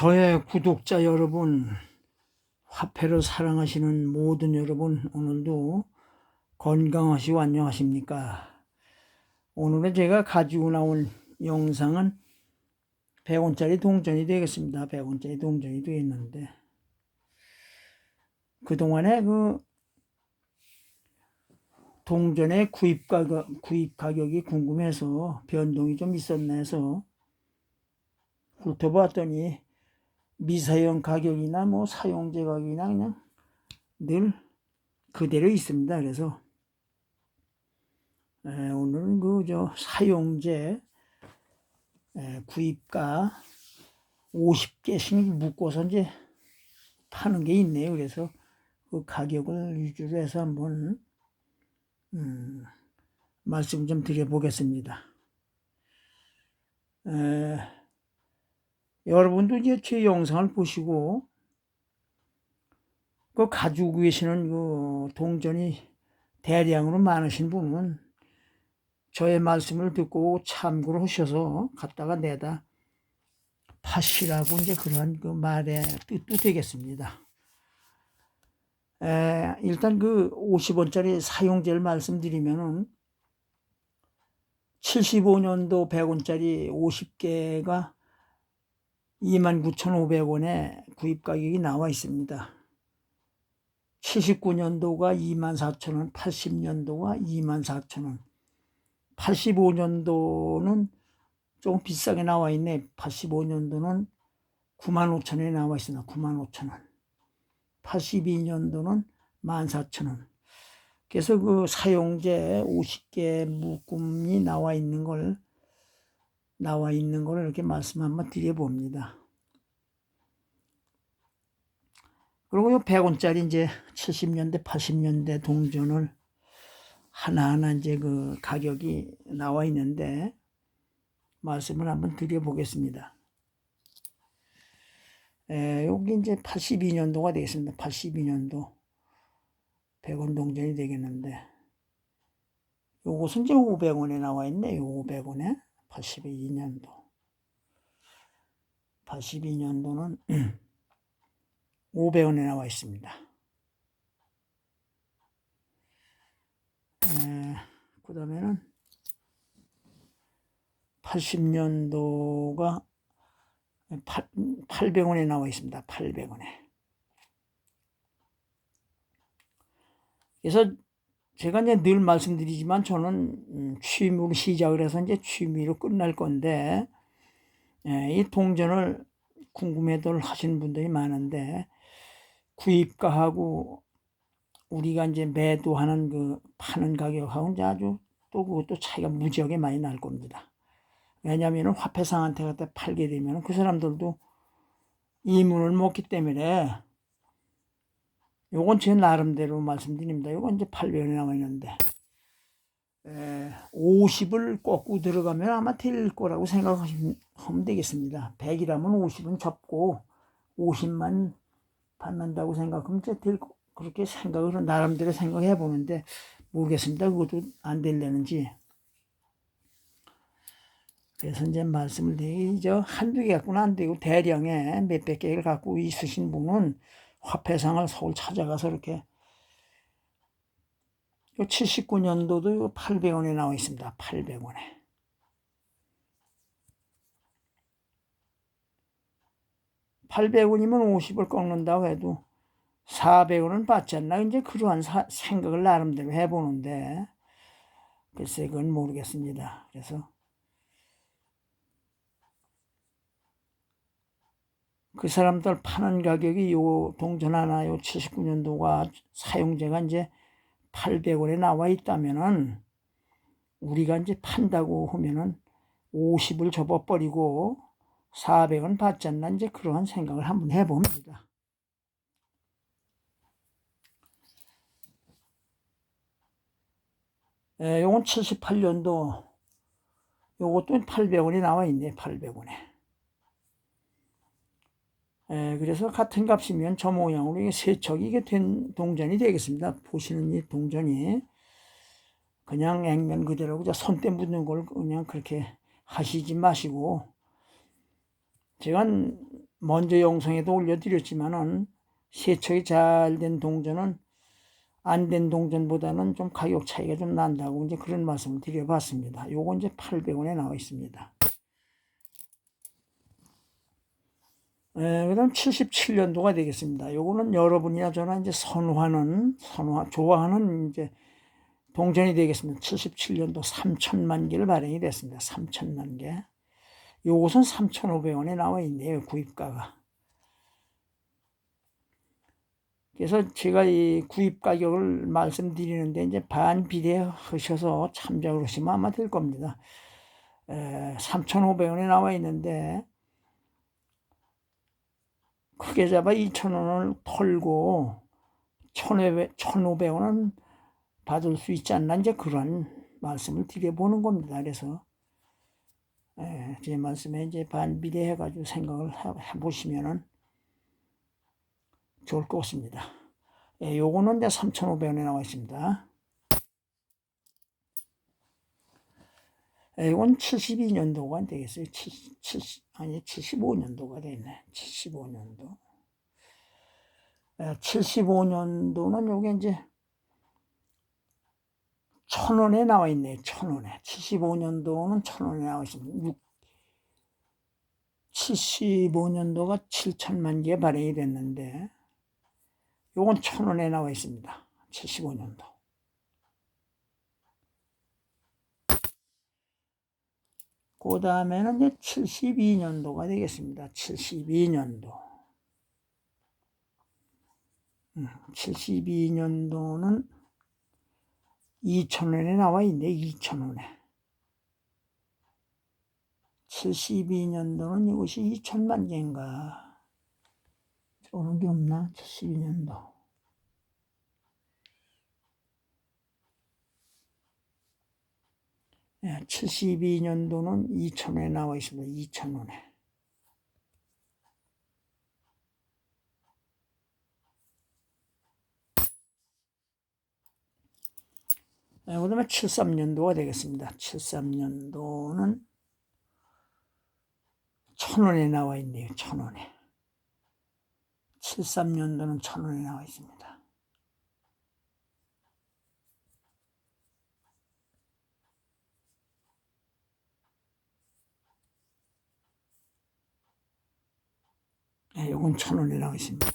저의 구독자 여러분, 화폐를 사랑하시는 모든 여러분, 오늘도 건강하시고 안녕하십니까? 오늘은 제가 가지고 나온 영상은 100원짜리 동전이 되겠습니다. 100원짜리 동전이 되겠는데, 그동안에 그 동전의 구입 가격, 구입 가격이 궁금해서 변동이 좀 있었나 해서 훑어봤더니 미사용 가격이나 뭐 사용제 가격이나 그냥 늘 그대로 있습니다. 그래서 에, 오늘은 그 저 사용제 에, 구입가 50개씩 묶어서 이제 파는 게 있네요. 그래서 그 가격을 위주로 해서 한번 음, 말씀 좀 드려보겠습니다. 에, 여러분도 이제 제 영상을 보시고 그 가지고 계시는 그 동전이 대량으로 많으신 분은 저의 말씀을 듣고 참고를 하셔서 갖다가 내다 파시라고 이제 그러한 그 말의 뜻도 되겠습니다. 에, 일단 그 50원짜리 사용제를 말씀드리면은 75년도 100원짜리 50개가 29,500원에 구입 가격이 나와 있습니다. 79년도가 24,000원, 80년도가 24,000원, 85년도는 조금 비싸게 나와 있네. 85년도는 95,000원에 나와 있습니다. 95,000원. 82년도는 14,000원. 그래서 그 사용제 50개 묶음이 나와 있는 걸 나와 있는 걸 이렇게 말씀 한번 드려봅니다. 그리고 요 100원짜리 이제 70년대, 80년대 동전을 하나하나 이제 그 가격이 나와 있는데 말씀을 한번 드려보겠습니다. 에, 여기 이제 82년도가 되겠습니다. 82년도 100원 동전이 되겠는데 요것은 이제 500원에 나와 있네. 요 500원에 82년도 82년도는 500원에 나와 있습니다. 그 다음에는 80년도가 800원에 나와 있습니다. 800원에. 그래서 제가 이제 늘 말씀드리지만 저는 음, 취미로 시작을 해서 이제 취미로 끝날 건데 예, 이 동전을 궁금해들 하시는 분들이 많은데 구입가하고 우리가 이제 매도하는 그 파는 가격하고 이제 아주 또 그것도 차이가 무지하게 많이 날 겁니다. 왜냐하면 화폐상한테 갖다 팔게 되면 그 사람들도 이문을 먹기 때문에 요건 제 나름대로 말씀드립니다. 요건 이제 800원에 나와 있는데 에, 50을 꺾고 들어가면 아마 될 거라고 생각하시면 되겠습니다. 100이라면 50은 접고 50만 받는다고 생각하면 이제 될 그렇게 생각을 나름대로 생각해 보는데 모르겠습니다. 그것도 안 될려는지. 그래서 이제 말씀을 드리죠. 한두 개 갖고는 안 되고 대량의 몇백 개를 갖고 있으신 분은 화폐상을 서울 찾아가서 이렇게 79년도도 800원에 나와 있습니다. 800원에. (800원이면) (50을) 꺾는다고 해도 (400원은) 받지 않나 이제 그러한 사, 생각을 나름대로 해보는데 글쎄 그건 모르겠습니다 그래서 그 사람들 파는 가격이 요 동전 하나 요 79년도가 사용제가 이제 800원에 나와 있다면은 우리가 이제 판다고 하면은 50을 접어버리고 400원 받지 않나 이제 그러한 생각을 한번 해봅니다. 에, 요건 78년도 요것도 800원이 나와 있네 800원에 에, 그래서 같은 값이면 저 모양으로 이게 세척이 이게 된 동전이 되겠습니다. 보시는 이 동전이 그냥 액면 그대로 그냥 손때 묻는 걸 그냥 그렇게 하시지 마시고 제가 먼저 영상에도 올려드렸지만은 세척이 잘 된 동전은 안 된 동전보다는 좀 가격 차이가 좀 난다고 이제 그런 말씀을 드려봤습니다. 요거 이제 800원에 나와 있습니다. 예, 그다음 77년도가 되겠습니다. 요거는 여러분이나 저나 이제 선호하는 선호 좋아하는 이제 동전이 되겠습니다. 77년도 3천만 개를 발행이 됐습니다. 3천만 개. 요것은 3,500원에 나와 있네요. 구입가가. 그래서 제가 이 구입 가격을 말씀드리는데 이제 반 비례하셔서 참작을 하시면 아마 될 겁니다. 3,500원에 나와 있는데 크게 잡아 2,000원을 털고 1,500원은 받을 수 있지 않나 이제 그런 말씀을 드려보는 겁니다. 그래서 제 말씀에 이제 반비례해 가지고 생각을 해보시면은 좋을 것 같습니다. 예, 요거는 이제 3,500원에 나와 있습니다. 예, 이건 72년도가 되겠어요. 70, 70, 아니, 75년도가 되네. 75년도. 예, 75년도는 요게 이제 천 원에 나와 있네요. 천 원에. 75년도는 천 원에 나와 있습니다. 6, 75년도가 7천만 개 발행이 됐는데, 요건 천 원에 나와 있습니다. 75년도. 그 다음에는 이제 72년도가 되겠습니다. 72년도. 72년도는 음, 2천원에 나와 있네, 2천원에. 72년도는 이것이 2천만 개인가. 오는 게 없나? 72년도. 72년도는 2천원에 나와 있습니다. 2천원에. 예, 그 다음에 73년도가 되겠습니다. 73년도는 천원에 나와 있네요. 천원에. 73년도는 천원에 나와 있습니다. 네, 요건 천원에 나와 있습니다.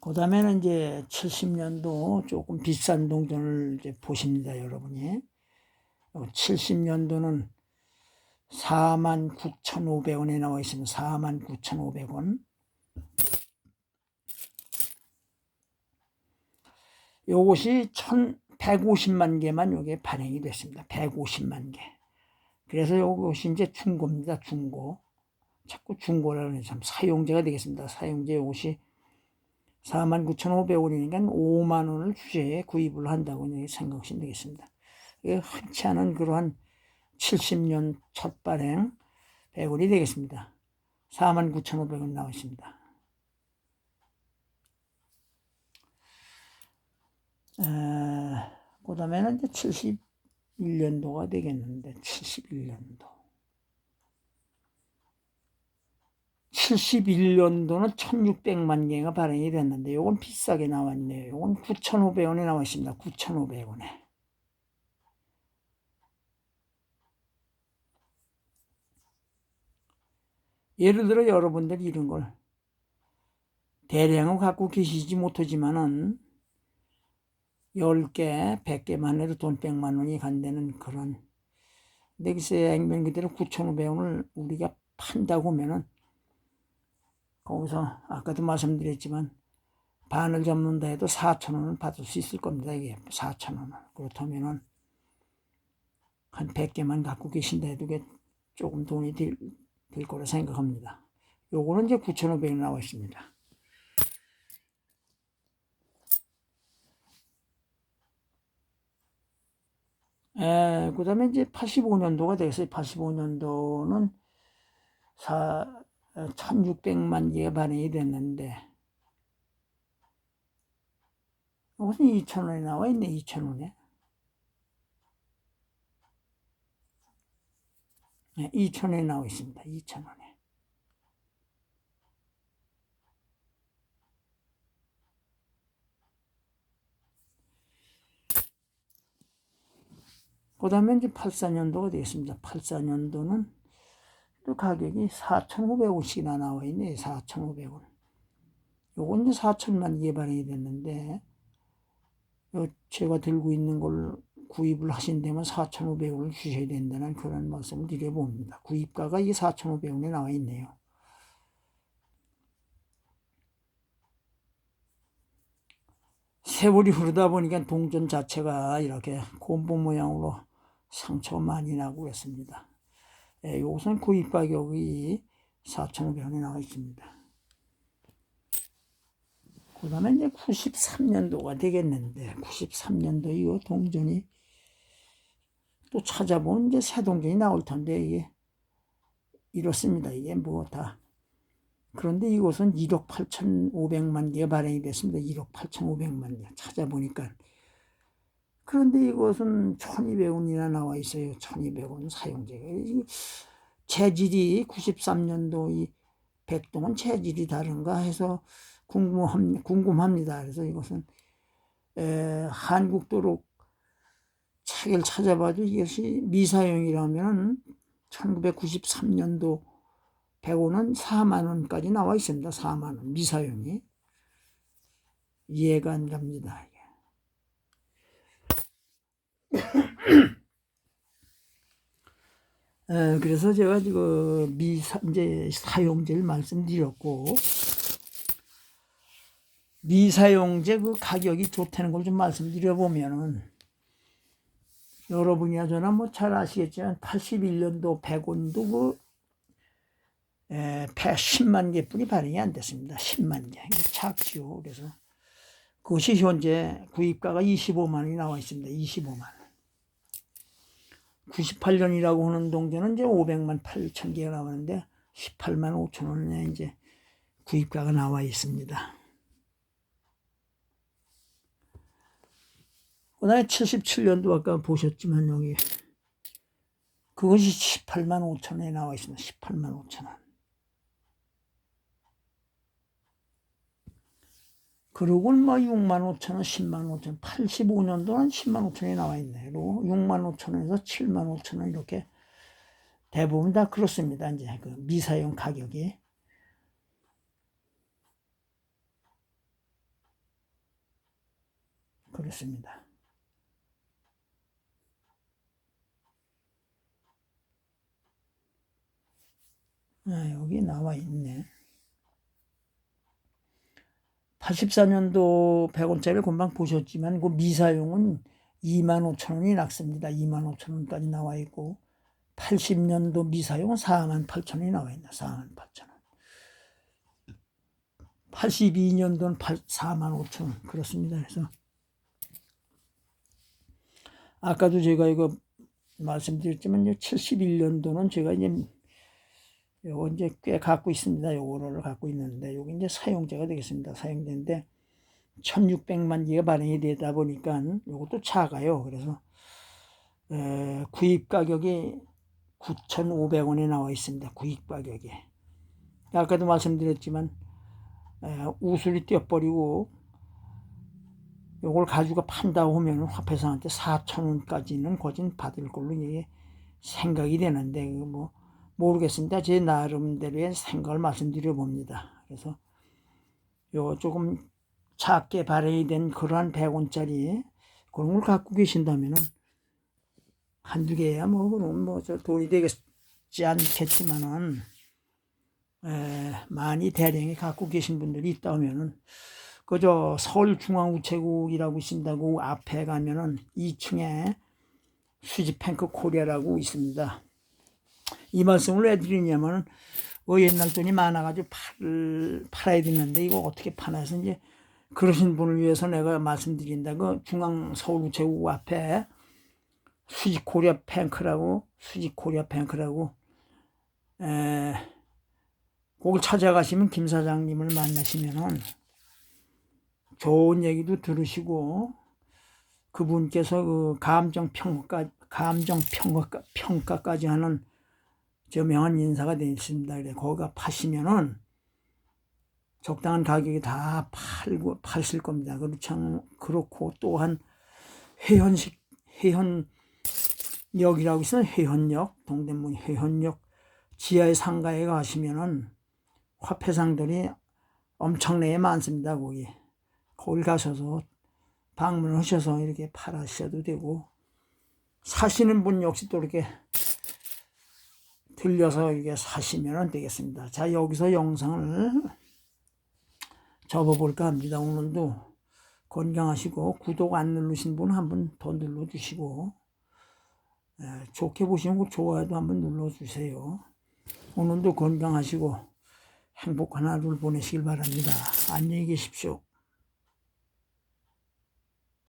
그 다음에는 이제 70년도 조금 비싼 동전을 이제 보십니다, 여러분이. 70년도는 49,500원에 나와 있습니다. 49,500원. 요것이 1,150만 개만 요게 발행이 됐습니다. 150만 개. 그래서 요것이 이제 중고입니다. 중고. 자꾸 중고라는 참 사용제가 되겠습니다. 사용제 요것이 49,500원이니까 5만 원을 주제에 구입을 한다고 생각하시면 되겠습니다. 흔치 않은 그러한 70년 첫 발행 100원이 되겠습니다. 49,500원 나와 있습니다. 그 다음에는 이제 71년도가 되겠는데, 71년도. 71년도는 1600만 개가 발행이 됐는데, 요건 비싸게 나왔네요. 요건 9,500원에 나와 있습니다. 9,500원에. 예를 들어 여러분들이 이런 걸 대량을 갖고 계시지 못하지만은 10개, 100개만 해도 돈 100만 원이 간다는 그런 근데 글쎄 액면 그대로 9,500원을 우리가 판다고 하면은 거기서 아까도 말씀드렸지만 반을 접는다 해도 4,000원을 받을 수 있을 겁니다. 이게 4,000원을. 그렇다면은 한 100개만 갖고 계신다 해도 조금 돈이 들, 될 거라 생각합니다. 요거는 이제 9,500원 나와 있습니다. 에, 그 다음에 이제 85년도가 되겠어요. 85년도는 사, 어, 1600만 예반이 됐는데 무슨 2천원에 나와? 있네 2천원에. 2천원에 예, 나와 있습니다 2천원에. 그 다음에 이제 84년도가 되겠습니다. 84년도는 또 가격이 4,500원씩이나 나와 있네. 4,500원. 요건 이제 4천만 개발이 됐는데, 요 제가 들고 있는 걸 구입을 하신다면 4,500원을 주셔야 된다는 그런 말씀을 드려봅니다. 구입가가 이게 4,500원에 나와 있네요. 세월이 흐르다 보니까 동전 자체가 이렇게 곰보 모양으로 상처가 많이 나고 있습니다. 예, 요것은 구입 가격이 4,500원에 나와 있습니다. 그 다음에 이제 93년도가 되겠는데, 93년도 이 동전이 또 찾아보면 이제 새 동전이 나올 텐데, 이게 이렇습니다. 이게 뭐 다. 그런데 이곳은 1억 8,500만 개가 발행이 됐습니다. 1억 8,500만 개. 찾아보니까. 그런데 이곳은 1,200원이나 나와 있어요. 1,200원 사용제가. 재질이 93년도 이 백동은 재질이 다른가 해서 궁금합, 궁금합니다. 그래서 이것은 에, 한국도로 책을 찾아봐도 이것이 미사용이라면 1993년도 100원은 4만 원까지 나와 있습니다. 4만 원 미사용이 이해가 안 갑니다. 에, 그래서 제가 지금 미사 이제 사용제를 말씀드렸고 미사용제 그 가격이 좋다는 걸 좀 말씀드려 보면은 여러분이나 저나 뭐 잘 아시겠지만 81년도 100원도 그 에, 10만 개뿐이 발행이 안 됐습니다. 10만 개. 작지요. 그래서 그것이 현재 구입가가 25만 원이 나와 있습니다. 25만 원. 98년이라고 하는 동전은 이제 500만 8천 개가 나오는데 18만 5천 원에 이제 구입가가 나와 있습니다. 그 다음에 77년도 아까 보셨지만 여기 그것이 18만 5천 원에 나와 있습니다. 18만 5천 원. 그리고는 뭐 6만 5천 원, 10만 5천 원, 85년도는 10만 5천 원이 나와 있네요. 그리고 6만 5천 원에서 7만 5천 원 이렇게 대부분 다 그렇습니다. 이제 그 미사용 가격이. 그렇습니다. 아, 여기 나와 있네. 84년도 100원짜리를 금방 보셨지만 그 미사용은 2만 5천 원이 낙습니다. 2만 5천 원까지 나와 있고 80년도 미사용은 4만 8천 원이 나와 있나 4만 8천 원. 82년도는 8, 4만 5천 원 그렇습니다. 그래서 아까도 제가 이거 말씀드렸지만 71년도는 제가 이제 요거 이제 꽤 갖고 있습니다. 요거를 갖고 있는데 요게 이제 사용자가 되겠습니다. 사용자인데 1600만 개가 발행이 되다 보니까 요것도 작아요. 그래서 에, 구입 가격이 9,500원에 나와 있습니다. 구입 가격이. 아까도 말씀드렸지만 에, 우술이 뛰어버리고 요걸 가지고 판다 오면 화폐상한테 4,000원까지는 거진 받을 걸로 이게 생각이 되는데 뭐 모르겠습니다. 제 나름대로의 생각을 말씀드려 봅니다. 그래서 요 조금 작게 발행이 된 그러한 100원짜리 그런 걸 갖고 계신다면은 한두 개야 뭐 그럼 뭐저 돈이 되겠지 않겠지만은 에, 많이 대량이 갖고 계신 분들이 있다 하면은 그저 서울중앙우체국이라고 있습니다고 앞에 가면은 2층에 수지탱크 코리아라고 있습니다. 이 말씀을 왜 드리냐면 어, 옛날 돈이 많아가지고 팔, 팔아야 되는데 이거 어떻게 파나서 이제 그러신 분을 위해서 내가 말씀드린다. 그 중앙 서울우체국 앞에 수직 코리아 뱅크라고 수직 코리아 뱅크라고 에, 거기 찾아가시면 김 사장님을 만나시면은 좋은 얘기도 들으시고 그분께서 그 감정 평가 감정 평가 평가까지 하는 저 명한 인사가 되어 있습니다. 그래 거기가 파시면은 적당한 가격에 다 팔고 팔실 겁니다. 그렇지 않 그렇고 또한 회원식 회원 역이라고 있으면 회원역, 동대문 회원역 지하의 상가에 가시면은 화폐상들이 엄청나게 많습니다. 거기. 거기 가셔서 방문을 하셔서 이렇게 팔으셔도 되고 사시는 분 역시 또 이렇게 들려서 이게 사시면 되겠습니다. 자, 여기서 영상을 접어볼까 합니다. 오늘도 건강하시고 구독 안 누르신 분 한 번 더 눌러주시고 예, 좋게 보시는 거 좋아요도 한번 눌러주세요. 오늘도 건강하시고 행복한 하루를 보내시길 바랍니다. 안녕히 계십시오.